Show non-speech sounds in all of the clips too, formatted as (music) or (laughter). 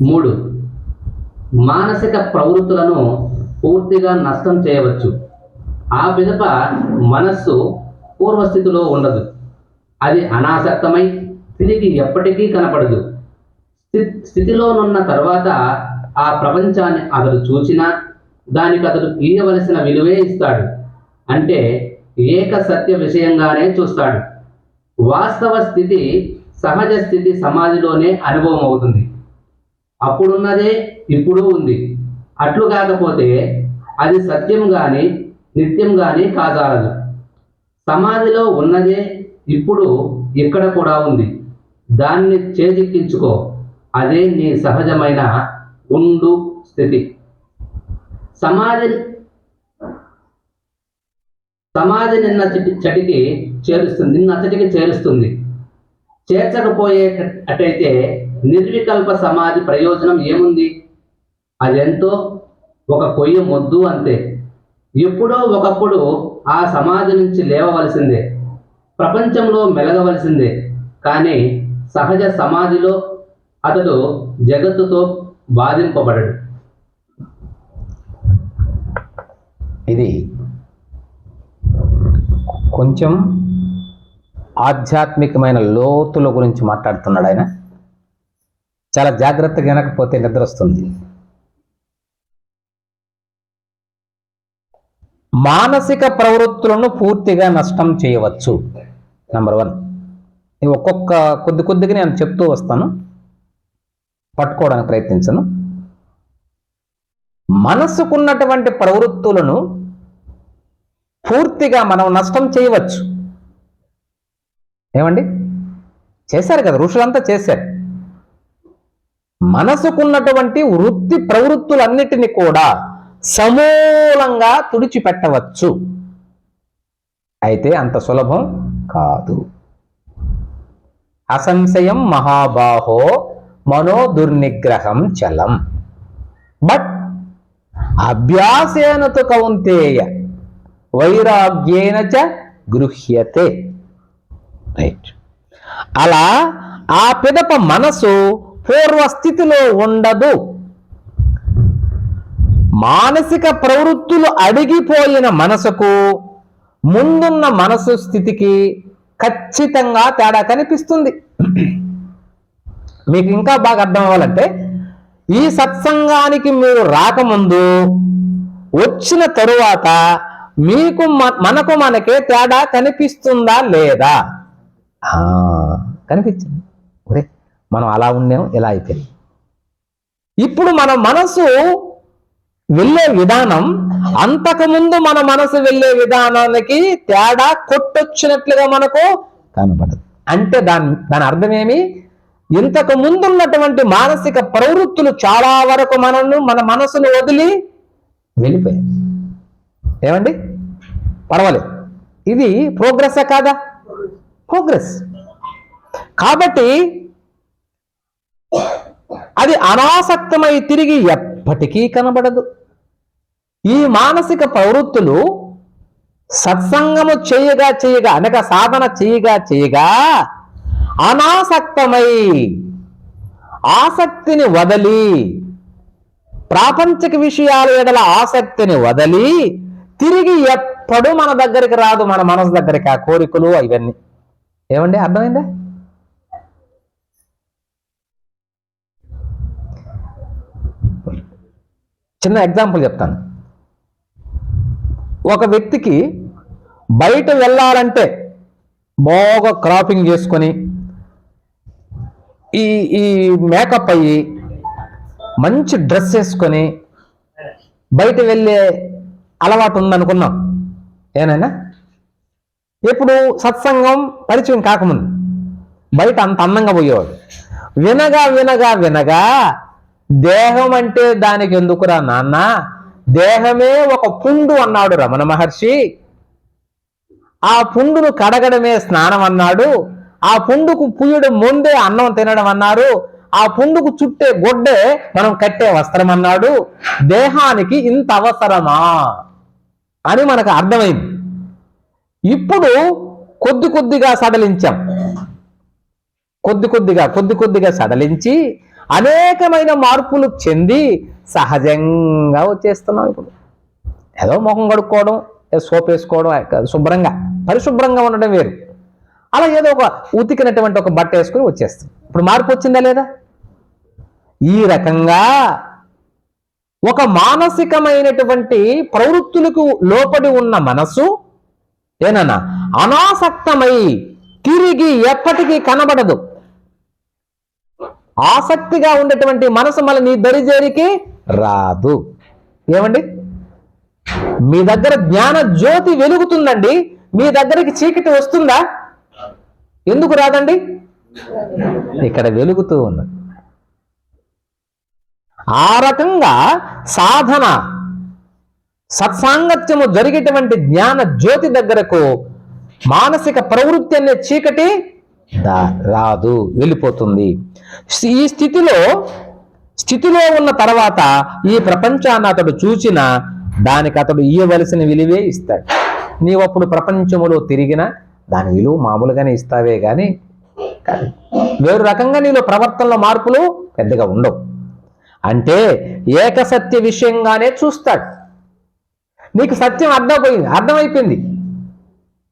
మూడు. మానసిక ప్రవృత్తులను పూర్తిగా నష్టం చేయవచ్చు. ఆ పిదప మనస్సు పూర్వస్థితిలో ఉండదు. అది అనాసక్తమై తిరిగి ఎప్పటికీ కనపడదు. స్థి- స్థితిలోనున్న తర్వాత ఆ ప్రపంచాన్ని అతడు చూచినా దానికి అతడు ఇయ్యవలసిన విలువే ఇస్తాడు. అంటే ఏక సత్య విషయంగానే చూస్తాడు. వాస్తవ స్థితి సహజ స్థితి సమాధిలోనే అనుభవం అవుతుంది అప్పుడున్నదే ఇప్పుడు ఉంది. అట్లు కాకపోతే అది సత్యం కానీ నిత్యం కానీ కాజాలదు. సమాధిలో ఉన్నదే ఇప్పుడు ఇక్కడ కూడా ఉంది. దాన్ని చేజిక్కించుకో. అదే నీ సహజమైన ఉండు స్థితి. సమాధి సమాధి నిన్న చటికి చేరుస్తుంది నిన్న అతటికి చేరుస్తుంది. చేర్చకపోయేటట్టయితే నిర్వికల్ప సమాధి ప్రయోజనం ఏముంది? అదెంతో? ఒక కొయ్య మొద్దు అంతే. ఎప్పుడో ఒకప్పుడు ఆ సమాధి నుంచి లేవవలసిందే. ప్రపంచంలో మెలగవలసిందే. కానీ సహజ సమాధిలో అతడు జగత్తుతో బాధింపబడడు. ఇది కొంచెం ఆధ్యాత్మికమైన లోతుల గురించి మాట్లాడుతున్నాడు ఆయన. చాలా జాగ్రత్తగా వినకపోతే నిద్ర వస్తుంది మానసిక ప్రవృత్తులను పూర్తిగా నష్టం చేయవచ్చు. నెంబర్ వన్ ఒక్కొక్క కొద్ది కొద్దిగా నేను చెప్తూ వస్తాను. పట్టుకోవడానికి ప్రయత్నించను. మనసుకున్నటువంటి ప్రవృత్తులను పూర్తిగా మనం నష్టం చేయవచ్చు. ఏమండి? చేశారు కదా ఋషులంతా చేశారు. మనసుకున్నటువంటి వృత్తి ప్రవృత్తులన్నిటిని కూడా సమూలంగా తుడిచిపెట్టవచ్చు. అయితే అంత సులభం కాదు. అసంశయం మహాబాహో మనో దుర్నిగ్రహం చలం. బట్ అభ్యాసేనతో కౌంతేయ వైరాగ్యేన చ గృహ్యతే. రైట్. అలా ఆ పిదప మనసు పూర్వస్థితిలో ఉండదు. మానసిక ప్రవృత్తులు అడిగిపోయిన మనసుకు ముందున్న మనసు స్థితికి ఖచ్చితంగా తేడా కనిపిస్తుంది. మీకు ఇంకా బాగా అర్థం అవ్వాలంటే ఈ సత్సంగానికి మీరు రాకముందు వచ్చిన తరువాత మీకు మ- మనకు మనకే తేడా కనిపిస్తుందా లేదా? కనిపించింది. ఒరే మనం అలా ఉండేం ఇలా అయిపోయింది. ఇప్పుడు మన మనసు వెళ్ళే విధానం అంతకుముందు మన మనసు వెళ్ళే విధానానికి తేడా కొట్టొచ్చినట్లుగా మనకు కనబడదు. అంటే దాని దాని అర్థమేమి ఇంతకు ముందున్నటువంటి మానసిక ప్రవృత్తులు చాలా వరకు మనను మన మనసును వదిలి వెళ్ళిపోయాయి. ఏమండి? పర్వాలేదు. ఇది ప్రోగ్రెస్ కాదా? ప్రోగ్రెస్. కాబట్టి అది అనాసక్తమై తిరిగి ఎప్పటికీ కనబడదు. ఈ మానసిక ప్రవృత్తులు సత్సంగము చేయగా చేయగా అనగా సాధన చేయగా చేయగా అనాసక్తమై ఆసక్తిని వదలి ప్రాపంచిక విషయాల ఎడల ఆసక్తిని వదలి తిరిగి ఎప్పుడు మన దగ్గరికి రాదు మన మనసు దగ్గరికి ఆ కోరికలు ఇవన్నీ ఏమండి? అర్థమైందా? చిన్న ఎగ్జాంపుల్ చెప్తాను. ఒక వ్యక్తికి బయట వెళ్ళాలంటే బాగా క్రాపింగ్ చేసుకొని ఈ ఈ మేకప్ అయ్యి మంచి డ్రెస్ వేసుకొని బయట వెళ్ళే అలవాటు ఉందనుకున్నాం. ఏనైనా ఇప్పుడు సత్సంగం పరిచయం కాకముందు. బయట అంత అందంగా పోయేవాడు. వినగా వినగా వినగా దేహం అంటే దానికి ఎందుకురా నాన్న? దేహమే ఒక పుండు అన్నాడు రమణ మహర్షి. ఆ పుండును కడగడమే స్నానం అన్నాడు. ఆ పుండుకు పుయ్యడం ముందే అన్నం తినడం అన్నారు. ఆ పుండుకు చుట్టే గొడ్డే మనం కట్టే వస్త్రం అన్నాడు. దేహానికి ఇంత అవసరమా? అని మనకు అర్థమైంది. ఇప్పుడు కొద్ది కొద్దిగా సడలించాం. కొద్ది కొద్దిగా కొద్ది కొద్దిగా సడలించి అనేకమైన మార్పులు చెంది సహజంగా వచ్చేస్తున్నాం ఇప్పుడు. ఏదో ముఖం కడుక్కోవడం ఏదో సోప్ వేసుకోవడం శుభ్రంగా పరిశుభ్రంగా ఉండడం వేరు. అలా ఏదో ఒక ఉతికినటువంటి ఒక బట్ట వేసుకుని వచ్చేస్తుంది ఇప్పుడు మార్పు వచ్చిందా లేదా? ఈ రకంగా ఒక మానసికమైనటువంటి ప్రవృత్తులకు లోపడి ఉన్న మనసు ఏనన్నా అనాసక్తమై తిరిగి ఎప్పటికీ కనబడదు. ఆసక్తిగా ఉండేటువంటి మనసు మళ్ళీ నీ దరిజేరికి రాదు. ఏమండి? మీ దగ్గర జ్ఞాన జ్యోతి వెలుగుతుందండి. మీ దగ్గరికి చీకటి వస్తుందా? ఎందుకు రాదండి? ఇక్కడ వెలుగుతూ ఉన్నది ఆ రకంగా సాధన సత్సాంగత్యము జరిగేటువంటి జ్ఞాన జ్యోతి దగ్గరకు మానసిక ప్రవృత్తి అనే చీకటి రాదు వెళ్ళిపోతుంది. ఈ స్థితిలో స్థితిలో ఉన్న తర్వాత ఈ ప్రపంచాన్ని అతడు చూచిన దానికి అతడు ఇయ్యవలసిన విలువే ఇస్తాడు. నీవు అప్పుడు ప్రపంచములో తిరిగినా దాని విలువ మామూలుగానే ఇస్తావే కానీ వేరు రకంగా నీలో ప్రవర్తనలో మార్పులు పెద్దగా ఉండవు. అంటే ఏకసత్య విషయంగానే చూస్తాడు. నీకు సత్యం అర్థమైపోయింది అర్థమైపోయింది.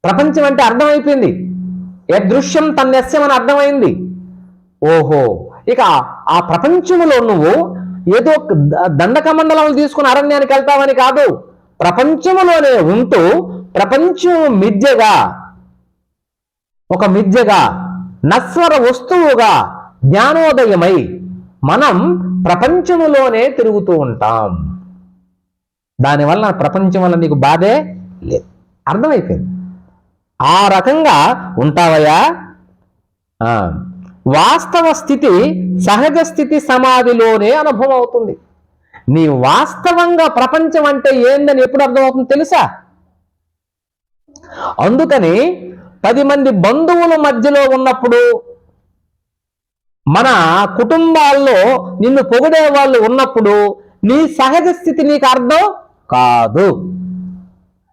ప్రపంచం అంటే అర్థమైపోయింది. యదృశ్యం తన్యస్యం అని అర్థమైంది? ఓహో ఇక ఆ- ప్రపంచంలో నువ్వు ఏదో దండకమండలం తీసుకుని అరణ్యానికి వెళ్తావని కాదు. ప్రపంచంలోనే ఉంటూ ప్రపంచం మిథ్యగా ఒక మిథ్యగా నశ్వర వస్తువుగా జ్ఞానోదయమై మనం ప్రపంచములోనే తిరుగుతూ ఉంటాం. దానివల్ల ప్రపంచం వల్ల నీకు బాధే లేదు. అర్థమైపోయింది. ఆ రకంగా ఉంటావయ్యా? ఆ, వాస్తవ స్థితి సహజ స్థితి సమాధిలోనే అనుభవం అవుతుంది నీ వాస్తవంగా ప్రపంచం అంటే ఏందని ఎప్పుడు అర్థమవుతుంది తెలుసా? అందుకని పది మంది బంధువుల మధ్యలో ఉన్నప్పుడు మన కుటుంబాల్లో నిన్ను పొగిడే వాళ్ళు ఉన్నప్పుడు నీ సహజ స్థితి నీకు అర్థం కాదు.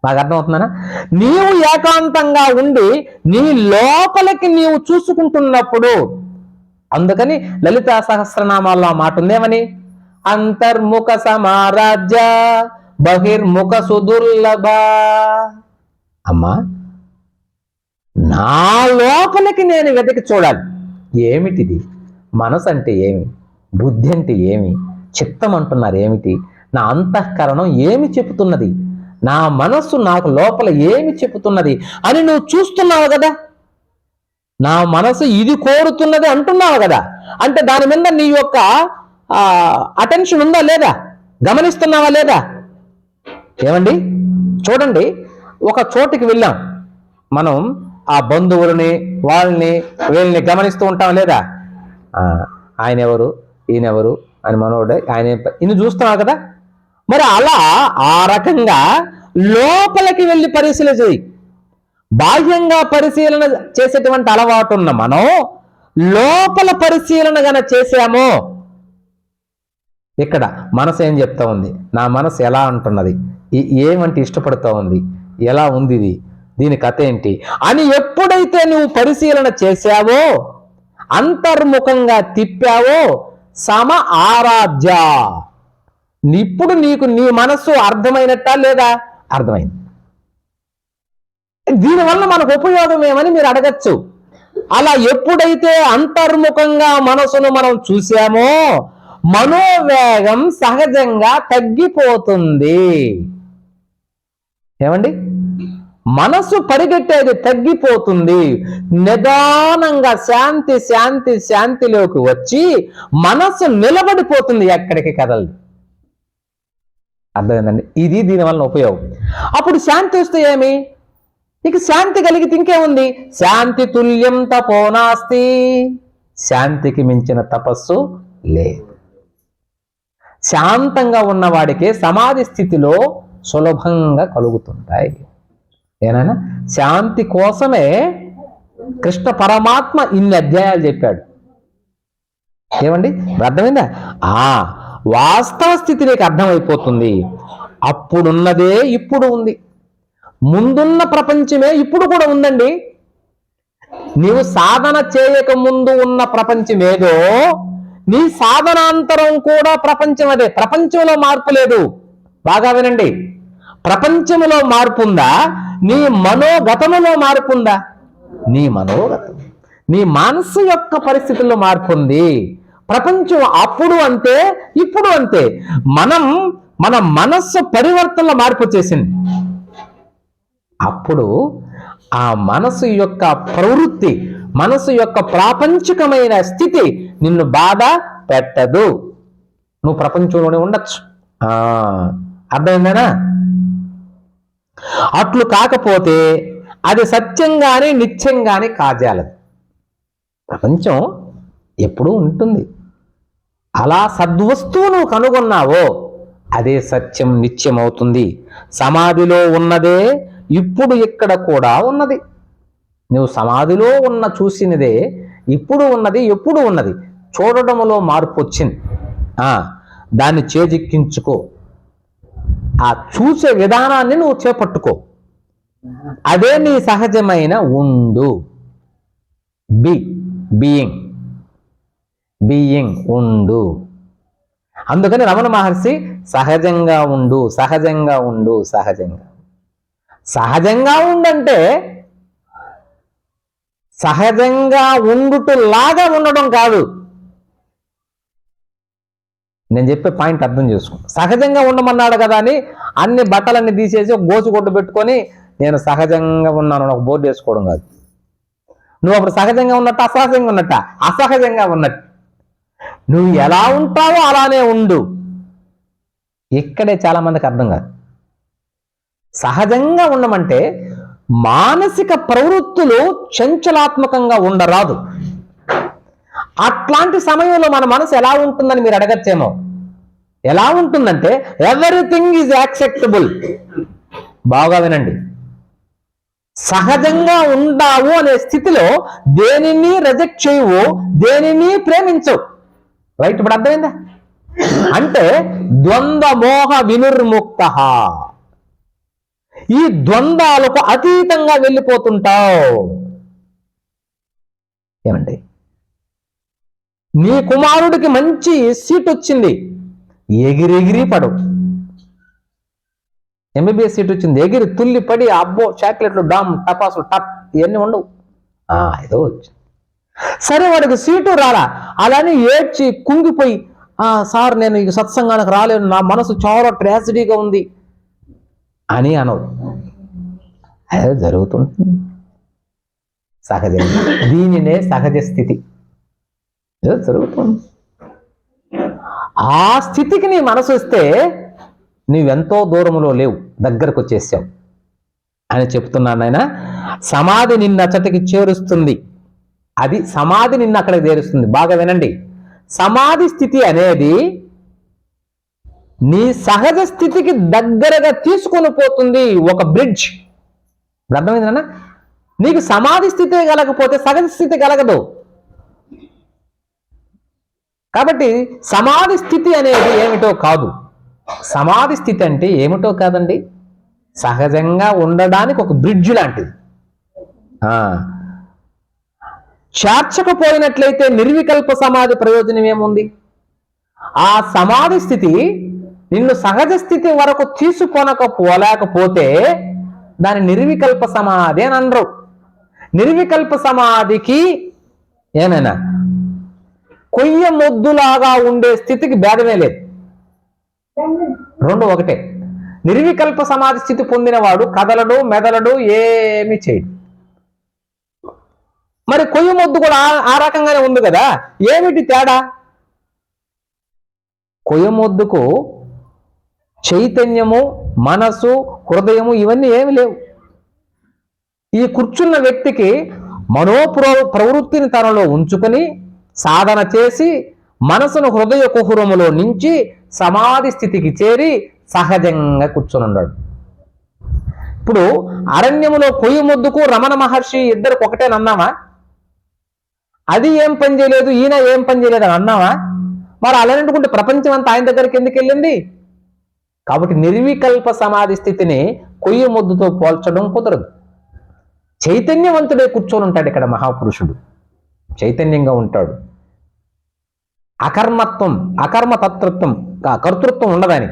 బాగా అర్థమవుతుందనా? నీవు ఏకాంతంగా ఉండి నీ లోపలికి నీవు చూసుకుంటున్నప్పుడు అందుకని లలితా సహస్రనామాల్లో మాట ఉందేమని? అంతర్ముఖ సమారాజ్య బహిర్ముఖ సుదుర్లభ. అమ్మా నా లోపలికి నేను వెతికి చూడాలి. ఏమిటిది? మనసు అంటే ఏమి? బుద్ధి అంటే ఏమి? చిత్తం అంటున్నారు ఏమిటి? నా అంతఃకరణం ఏమి చెబుతున్నది? నా మనస్సు నాకు లోపల ఏమి చెబుతున్నది అని నువ్వు చూస్తున్నావు కదా? నా మనసు ఇది కోరుతున్నది అంటున్నావు కదా? అంటే దాని మీద నీ యొక్క అటెన్షన్ ఉందా లేదా? గమనిస్తున్నావా లేదా? ఏమండి? చూడండి ఒక చోటుకి వెళ్ళాం. మనం ఆ బంధువులని వాళ్ళని వీళ్ళని గమనిస్తూ ఉంటాం లేదా? ఆయన ఎవరు? ఈయన ఎవరు అని మనోడే ఆయన ఇన్ని చూస్తున్నావు కదా? మరి అలా ఆ రకంగా లోపలికి వెళ్ళి పరిశీలన చేయి. బాహ్యంగా పరిశీలన చేసేటువంటి అలవాటు ఉన్న మనం లోపల పరిశీలన గన చేసామో ఇక్కడ మనసు ఏం చెప్తా ఉంది? నా మనసు ఎలా అంటున్నది? ఏమంటే ఇష్టపడుతూ ఉంది? ఎలా ఉంది ఇది? దీని కథ ఏంటి? అని ఎప్పుడైతే నువ్వు పరిశీలన చేశావో అంతర్ముఖంగా తిప్పావో సమ ఆరాధ్య ఇప్పుడు నీకు నీ మనస్సు అర్థమైనట్టా లేదా? అర్థమైంది. దీనివల్ల మనకు ఉపయోగం ఏమని మీరు అడగచ్చు. అలా ఎప్పుడైతే అంతర్ముఖంగా మనసును మనం చూసామో మనోవేగం సహజంగా తగ్గిపోతుంది. ఏమండి? మనసు పరిగెట్టేది తగ్గిపోతుంది. నిదానంగా శాంతి శాంతి శాంతిలోకి వచ్చి మనసు నిలబడిపోతుంది ఎక్కడికి కదలదు. అర్థమైందండి? ఇది దీనివల్ల ఉపయోగం. అప్పుడు శాంతి వస్తే ఏమి? ఇక శాంతి కలిగితే ఇంకేముంది? శాంతి తుల్యం తపోనాస్తి. శాంతికి మించిన తపస్సు లేదు. శాంతంగా ఉన్నవాడికి సమాధి స్థితిలో సులభంగా కలుగుతుంటాయి. ఏనైనా శాంతి కోసమే కృష్ణ పరమాత్మ ఇన్ని అధ్యాయాలు చెప్పాడు. ఏమండి? అర్థమైందా? ఆ వాస్తవ స్థితి నీకు అర్థమైపోతుంది. అప్పుడున్నదే ఇప్పుడు ఉంది. ముందున్న ప్రపంచమే ఇప్పుడు కూడా ఉందండి. నీవు సాధన చేయక ముందు ఉన్న ప్రపంచమేదో నీ సాధనాంతరం కూడా ప్రపంచం అదే. ప్రపంచంలో మార్పు లేదు. బాగా వినండి. ప్రపంచంలో మార్పు ఉందా? నీ మనోగతములో మార్పు ఉందా? నీ మనోగతం నీ మనస్సు యొక్క పరిస్థితుల్లో మార్పు ఉంది. ప్రపంచం అప్పుడు అంతే ఇప్పుడు అంతే. మనం మన మనస్సు పరివర్తనలో మార్పు చేసింది అప్పుడు ఆ మనసు యొక్క ప్రవృత్తి మనసు యొక్క ప్రాపంచికమైన స్థితి నిన్ను బాధ పెట్టదు. నువ్వు ప్రపంచంలోనే ఉండొచ్చు. ఆ, అర్థమైందేనా? అట్లు కాకపోతే అది సత్యంగానే నిత్యంగానే కాజాలదు ప్రపంచం ఎప్పుడూ ఉంటుంది. అలా సద్వస్తువు నువ్వు కనుగొన్నావో అదే సత్యం నిత్యమవుతుంది. సమాధిలో ఉన్నదే ఇప్పుడు ఇక్కడ కూడా ఉన్నది. నువ్వు సమాధిలో ఉన్న చూసినదే ఇప్పుడు ఉన్నది ఎప్పుడు ఉన్నది. చూడడంలో మార్పు వచ్చింది. దాన్ని చేజిక్కించుకో. ఆ చూసే విధానాన్ని నువ్వు చేపట్టుకో. అదే నీ సహజమైన ఉండు. బి బీయింగ్ బీయింగ్ ఉండు. అందుకని రమణ మహర్షి సహజంగా ఉండు సహజంగా ఉండు సహజంగా. సహజంగా ఉండంటే సహజంగా ఉండుటలాగా ఉండడం కాదు. నేను చెప్పే పాయింట్ అర్థం చేసుకో సహజంగా ఉండమన్నాడు కదా అని అన్ని బట్టలన్నీ తీసేసి ఒక గోసు పెట్టుకొని నేను సహజంగా ఉన్నాను అని ఒక బోర్డు వేసుకోవడం కాదు. నువ్వు అప్పుడు సహజంగా ఉన్నట్టు అసహజంగా ఉన్నట్ట? అసహజంగా ఉన్నట్టు. నువ్వు ఎలా ఉంటావో అలానే ఉండు. ఇక్కడే చాలా మందికి అర్థం కాదు. సహజంగా ఉండమంటే మానసిక ప్రవృత్తులు చంచలాత్మకంగా ఉండరాదు. అట్లాంటి సమయంలో మన మనసు ఎలా ఉంటుందని మీరు అడగచ్చేమో. ఎలా ఉంటుందంటే ఎవ్రీథింగ్ ఈజ్ యాక్సెప్టబుల్ బాగా వినండి. సహజంగా ఉండావు అనే స్థితిలో దేనిని రిజెక్ట్ చేయవు దేనిని ప్రేమించవు. రైట్ ఇప్పుడు అర్థమైందా? అంటే ద్వంద్వ మోహ వినుర్ముక్త. ఈ ద్వంద్వాలకు అతీతంగా వెళ్ళిపోతుంటావు. ఏమండి? నీ కుమారుడికి మంచి సీట్ వచ్చింది. ఎగిరెగిరి పడవు ఎంబీబీఎస్ సీట్ వచ్చింది. ఎగిరి తుల్లి పడి అబ్బో చాక్లెట్లు డామ్ టపాసులు టప్ ఇవన్నీ ఉండవు. ఏదో వచ్చింది. సరే వాడికి సీటు రాలా. అలానే ఏడ్చి కుంగిపోయి సార్ నేను ఈ సత్సంగానికి రాలేను. నా మనసు చాలా ట్రాజిడీగా ఉంది. అని అనవు. అదే జరుగుతుంటుంది. సహజ (laughs) దీనినే సహజ స్థితి. జరుగుతుంది. ఆ స్థితికి నీ మనసు వస్తే నీవెంతో దూరంలో లేవు. దగ్గరకు వచ్చేసావు. అని చెప్తున్నాను ఆయన సమాధి నిన్న అచ్చటికి చేరుస్తుంది. అది సమాధి నిన్న అక్కడికి చేరుస్తుంది. బాగా వినండి. సమాధి స్థితి అనేది నీ సహజ స్థితికి దగ్గరగా తీసుకొని పోతుంది ఒక బ్రిడ్జ్. ఇప్పుడు అర్థమైంది నీకు సమాధి స్థితి కలగకపోతే సహజ స్థితి కలగదు. కాబట్టి సమాధి స్థితి అనేది ఏమిటో కాదు. సమాధి స్థితి అంటే ఏమిటో కాదండి? సహజంగా ఉండడానికి ఒక బ్రిడ్జ్ లాంటిది. చేర్చకపోయినట్లయితే నిర్వికల్ప సమాధి ప్రయోజనం ఏముంది? ఆ సమాధి స్థితి నిన్ను సహజ స్థితి వరకు తీసుకొనకపోలేకపోతే దాని నిర్వికల్ప సమాధి అని అనరు. నిర్వికల్ప సమాధికి ఏమైనా? కొయ్య మొద్దులాగా ఉండే స్థితికి భేదమే లేదు. రెండు ఒకటే. నిర్వికల్ప సమాధి స్థితి పొందినవాడు కదలడు మెదలడు ఏమి చేయడు. మరి కొయ్య మొద్దు కూడా ఆ- రకంగానే ఉంది కదా? ఏమిటి తేడా? కొయ్య మొద్దుకు చైతన్యము మనసు హృదయము ఇవన్నీ ఏమి లేవు. ఈ కూర్చున్న వ్యక్తికి మనోప్ర ప్రవృత్తిని తనలో ఉంచుకొని సాధన చేసి మనసును హృదయ కుహురములో నుంచి సమాధి స్థితికి చేరి సహజంగా కూర్చొనున్నాడు ఇప్పుడు అరణ్యములో కొయ్య ముద్దుకు రమణ మహర్షి ఇద్దరికి ఒకటేనన్నామా అది ఏం పని చేయలేదు ఈయన ఏం పని చేయలేదు అని అన్నావా? మరి అలాంటికుంటే ప్రపంచం అంతా ఆయన దగ్గరికి ఎందుకు వెళ్ళింది? కాబట్టి నిర్వికల్ప సమాధి స్థితిని కొయ్యి ముద్దుతో పోల్చడం కుదరదు. చైతన్యవంతుడే కూర్చొని ఉంటాడు ఇక్కడ మహాపురుషుడు. చైతన్యంగా ఉంటాడు. అకర్మత్వం అకర్మతత్వం క- కర్తృత్వం ఉండదని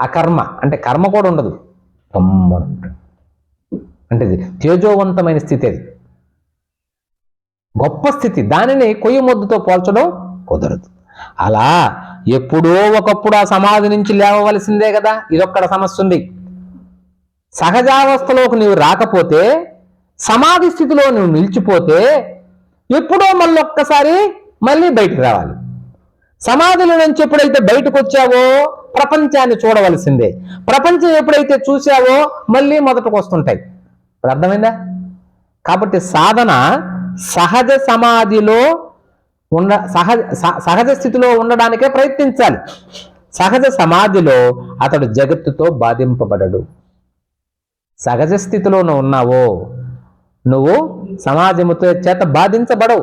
అకర్మ అంటే కర్మ కూడా ఉండదు. గమ్మున అంటే ఇది తేజోవంతమైన స్థితి అది. గొప్ప స్థితి. దానిని కొయ్యి మొద్దుతో పోల్చడం కుదరదు. అలా ఎప్పుడో ఒకప్పుడు ఆ సమాధి నుంచి లేవవలసిందే కదా. ఇదొక్కడ సమస్య ఉంది సహజావస్థలోకి నీవు రాకపోతే సమాధి స్థితిలో నువ్వు నిలిచిపోతే ఎప్పుడో మళ్ళీ ఒక్కసారి మళ్ళీ బయటకు రావాలి. సమాధిలో నుంచి ఎప్పుడైతే బయటకు వచ్చావో ప్రపంచాన్ని చూడవలసిందే. ప్రపంచం ఎప్పుడైతే చూసావో మళ్ళీ మొదటకు వస్తుంటాయి ఇప్పుడు అర్థమైందా? కాబట్టి సాధన సహజ సమాధిలో ఉండ సహజ సహజ స్థితిలో ఉండడానికే ప్రయత్నించాలి. సహజ సమాధిలో అతడు జగత్తుతో బాధింపబడడు. సహజ స్థితిలో నువ్వు ఉన్నావో నువ్వు సమాజముతో చేత బాధించబడవు.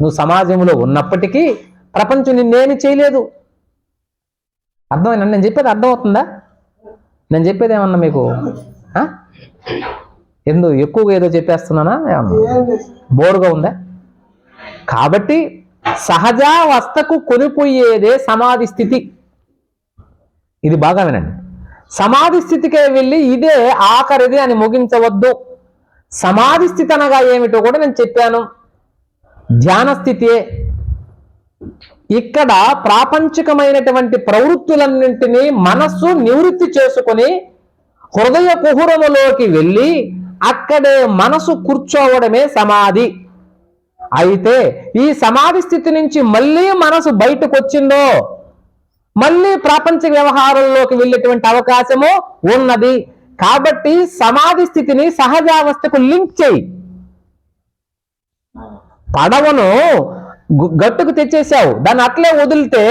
నువ్వు సమాజంలో ఉన్నప్పటికీ ప్రపంచం నిన్నేమి చేయలేదు. అర్థమైనా నేను చెప్పేది అర్థమవుతుందా? నేను చెప్పేది ఏమన్నా మీకు? ఆ? ఎందు ఎక్కువగా ఏదో చెప్పేస్తున్నానా? బోరుగా ఉందా? కాబట్టి సహజావస్థకు కొనిపోయేదే సమాధి స్థితి. ఇది బాగా వినండి. సమాధి స్థితికే వెళ్ళి ఇదే ఆఖరిది అని ముగించవద్దు. సమాధి స్థితి అనగా ఏమిటో కూడా నేను చెప్పాను. ధ్యాన స్థితియే. ఇక్కడ ప్రాపంచికమైనటువంటి ప్రవృత్తులన్నింటినీ మనస్సు నివృత్తి చేసుకొని హృదయ కుహురములోకి వెళ్ళి అక్కడే మనసు కూర్చోవడమే సమాధి. అయితే ఈ సమాధి స్థితి నుంచి మళ్ళీ మనసు బయటకు వచ్చిందో మళ్ళీ ప్రాపంచిక వ్యవహారంలోకి వెళ్ళేటువంటి అవకాశము ఉన్నది. కాబట్టి సమాధి స్థితిని సహజావస్థకు లింక్ చేయి. పడవను గట్టుకు తెచ్చేసావు దాన్ని అట్లే వదిలితే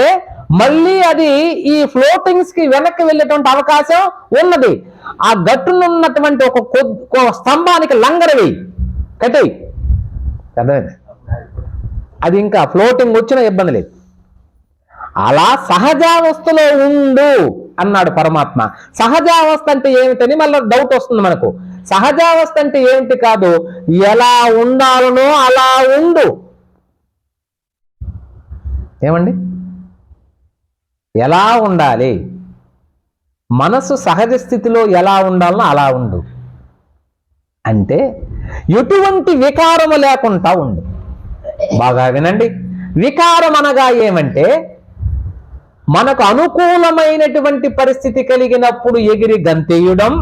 మళ్ళీ అది ఈ ఫ్లోటింగ్స్కి వెనక్కి వెళ్ళేటువంటి అవకాశం ఉన్నది. ఆ గట్టునున్నటువంటి ఒక స్తంభానికి లంగరవి. కట్టి. అర్థమైంది? అది ఇంకా ఫ్లోటింగ్ వచ్చిన ఇబ్బంది లేదు. అలా సహజావస్థలో ఉండు అన్నాడు పరమాత్మ. సహజావస్థ అంటే ఏమిటని మళ్ళీ డౌట్ వస్తుంది మనకు. సహజావస్థ అంటే ఏమిటి కాదు? ఎలా ఉండాలనో అలా ఉండు. ఏమండి? ఎలా ఉండాలి? మనసు సహజ స్థితిలో ఎలా ఉండాలనో అలా ఉండు. అంటే ఎటువంటి వికారము లేకుండా ఉండు. బాగా వినండి. వికారం అనగా ఏమంటే మనకు అనుకూలమైనటువంటి పరిస్థితి కలిగినప్పుడు ఎగిరి గంతేయడం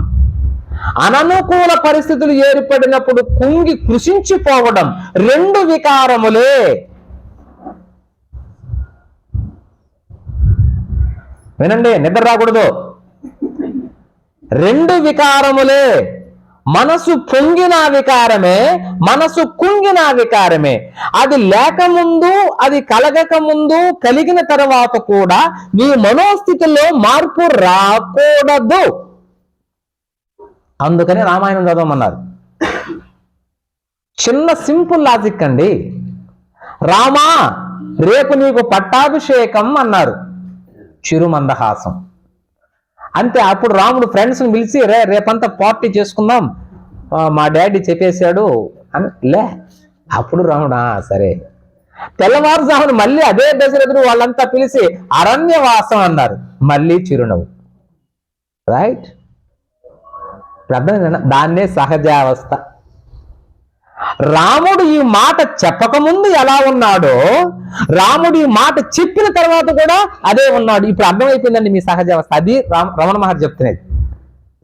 అననుకూల పరిస్థితులు ఏర్పడినప్పుడు కుంగి కృషించిపోవడం రెండు వికారములే. వినండి నిద్ర రాకూడదు. రెండు వికారములే. మనసు పొంగిన వికారమే మనసు కుంగిన వికారమే. అది లేకముందు అది కలగక ముందు కలిగిన తర్వాత కూడా నీ మనోస్థితిలో మార్పు రాకూడదు. అందుకని రామాయణం చదవమన్నారు. చిన్న సింపుల్ లాజిక్ అండి. రామా రేపు నీకు పట్టాభిషేకం అన్నారు. చిరుమందహాసం. అంతే అప్పుడు రాముడు ఫ్రెండ్స్ని పిలిచి రే రేపంతా పార్టీ చేసుకుందాం. మా డాడీ చెప్పేశాడు. అని లే అప్పుడు రాముడా సరే. తెల్లవారుజామున మళ్ళీ అదే దశరథుడు వాళ్ళంతా పిలిచి అరణ్యవాసం అన్నారు. మళ్ళీ చిరునవ్వు. రైట్ అర్థమైందా? దాన్నే సహజావస్థ. రాముడు ఈ మాట చెప్పకముందు ఎలా ఉన్నాడో రాముడు ఈ మాట చెప్పిన తర్వాత కూడా అదే ఉన్నాడు. ఇప్పుడు అర్థమైపోయిందండి మీ సహజావస్థ అది రామ రమణ మహర్షి చెప్తున్నది.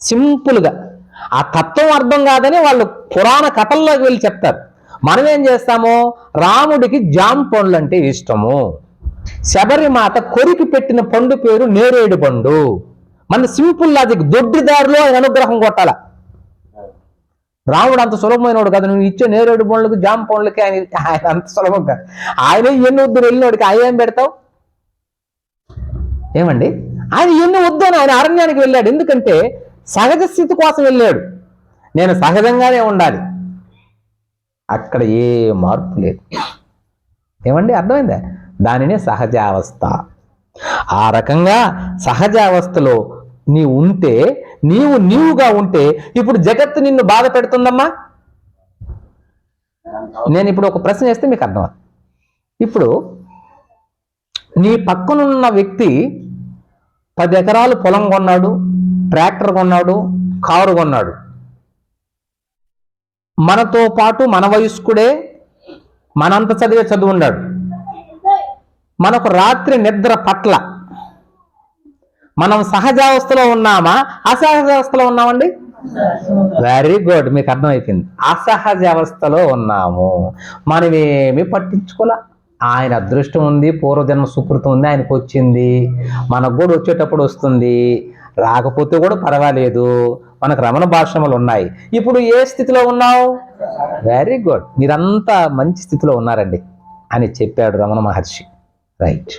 సింపుల్గా. ఆ తత్వం అర్థం కాదని వాళ్ళు పురాణ కథల్లోకి వెళ్ళి చెప్తారు. మనం ఏం చేస్తాము? రాముడికి జామ్ పండ్లు అంటే ఇష్టము. శబరిమాత కొరికి పెట్టిన పండు పేరు నేరేడు పండు. మన సింపుల్ లాజిక్ దొడ్డిదారిలో ఆయన అనుగ్రహం కొట్టాల? రాముడు అంత సులభమైనవాడు కదా. నువ్వు ఇచ్చే నేరేడు పండ్లకు జామ పనులకి ఆయన ఆయన అంత సులభం కాదు. ఆయన ఎన్ని వద్దు వెళ్ళినోడికి ఆయన ఏం పెడతావు? ఏమండి? ఆయన ఎన్ని వద్దు అని ఆయన అరణ్యానికి వెళ్ళాడు. ఎందుకంటే సహజ స్థితి కోసం వెళ్ళాడు. నేను సహజంగానే ఉండాలి. అక్కడ ఏ మార్పు లేదు. ఏమండి? అర్థమైందా? దానినే సహజావస్థ. ఆ రకంగా సహజావస్థలో నీవు ఉంటే నీవు నీవుగా ఉంటే ఇప్పుడు జగత్తు నిన్ను బాధ పెడుతుందమ్మా? నేను ఇప్పుడు ఒక ప్రశ్న వేస్తే మీకు అర్థం ఇప్పుడు నీ పక్కనున్న వ్యక్తి పది ఎకరాలు పొలం కొన్నాడు ట్రాక్టర్ కొన్నాడు కారు కొన్నాడు. మనతో పాటు మన వయస్కుడే మనంత చదివే చదువున్నాడు మనకు రాత్రి నిద్ర పట్ల మనం సహజావస్థలో ఉన్నామా? అసహజావస్థలో ఉన్నామండి? వెరీ గుడ్ మీకు అర్థమైపోయింది. అసహజ అవస్థలో ఉన్నాము. మనం ఏమి పట్టించుకోలే. ఆయన అదృష్టం ఉంది పూర్వజన్మ సుకృతం ఉంది ఆయనకు వచ్చింది. మనకు కూడా వచ్చేటప్పుడు వస్తుంది. రాకపోతే కూడా పర్వాలేదు. మనకు రమణ భాషములు ఉన్నాయి. ఇప్పుడు ఏ స్థితిలో ఉన్నావు? వెరీ గుడ్ మీరంతా మంచి స్థితిలో ఉన్నారండి అని చెప్పాడు రమణ మహర్షి. రైట్